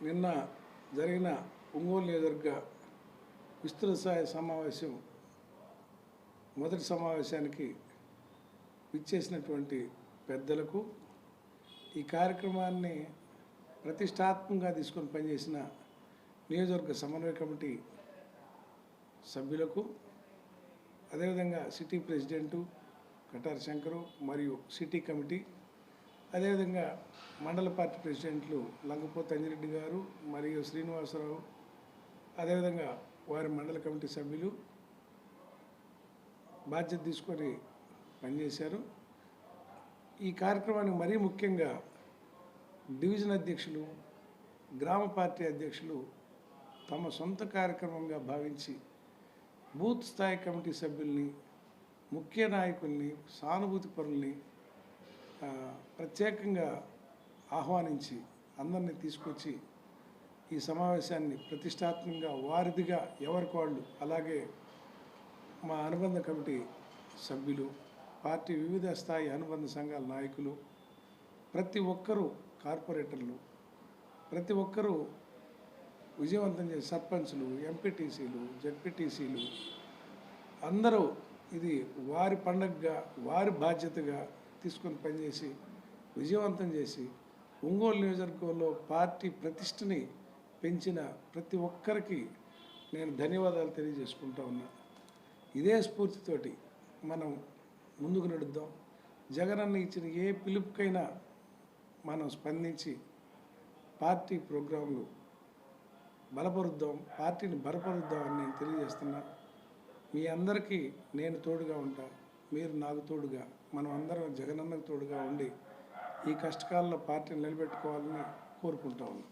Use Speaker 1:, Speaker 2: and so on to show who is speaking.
Speaker 1: నిన్న జరిగిన ఒంగోలు నియోజకవర్గ విస్తృత స్థాయి సమావేశం మొదటి సమావేశానికి విచ్చేసినటువంటి పెద్దలకు ఈ కార్యక్రమాన్ని ప్రతిష్టాత్మకంగా తీసుకొని పనిచేసిన నియోజకవర్గ సమన్వయ కమిటీ సభ్యులకు అదేవిధంగా సిటీ ప్రెసిడెంటు కటార్ శంకరు మరియు సిటీ కమిటీ అదేవిధంగా మండల పార్టీ ప్రెసిడెంట్లు లంకపోత్ అంజిరెడ్డి గారు మరియు శ్రీనివాసరావు అదేవిధంగా వారి మండల కమిటీ సభ్యులు బాధ్యత తీసుకొని పనిచేశారు. ఈ కార్యక్రమానికి మరీ ముఖ్యంగా డివిజన్ అధ్యక్షులు గ్రామ పార్టీ అధ్యక్షులు తమ సొంత కార్యక్రమంగా భావించి బూత్ స్థాయి కమిటీ సభ్యుల్ని ముఖ్య నాయకుల్ని సానుభూతి పరుల్ని ప్రత్యేకంగా ఆహ్వానించి అందరినీ తీసుకొచ్చి ఈ సమావేశాన్ని ప్రతిష్టాత్మకంగా వారిదిగా ఎవరికి వాళ్ళు అలాగే మా అనుబంధ కమిటీ సభ్యులు పార్టీ వివిధ స్థాయి అనుబంధ సంఘాల నాయకులు ప్రతి ఒక్కరూ కార్పొరేటర్లు ప్రతి ఒక్కరూ విజయవంతం చేసే సర్పంచ్లు ఎంపీటీసీలు జడ్పీటీసీలు అందరూ ఇది వారి పండగగా వారి బాధ్యతగా తీసుకొని పనిచేసి విజయవంతం చేసి ఒంగోలు నియోజకవర్గంలో పార్టీ ప్రతిష్టని పెంచిన ప్రతి ఒక్కరికి నేను ధన్యవాదాలు తెలియజేసుకుంటా ఉన్నా. ఇదే స్ఫూర్తితోటి మనం ముందుకు నడుద్దాం. జగనన్న ఇచ్చిన ఏ పిలుపుకైనా మనం స్పందించి పార్టీ ప్రోగ్రాంలు బలపరుద్దాం పార్టీని బలపరుద్దాం అని నేను తెలియజేస్తున్నా. మీ అందరికీ నేను తోడుగా ఉంటాను మీరు నాకు తోడుగా మనం అందరం జగనన్నకు తోడుగా ఉండి ఈ కష్టకాలంలో పార్టీని నిలబెట్టుకోవాలని కోరుకుంటా ఉన్నాం.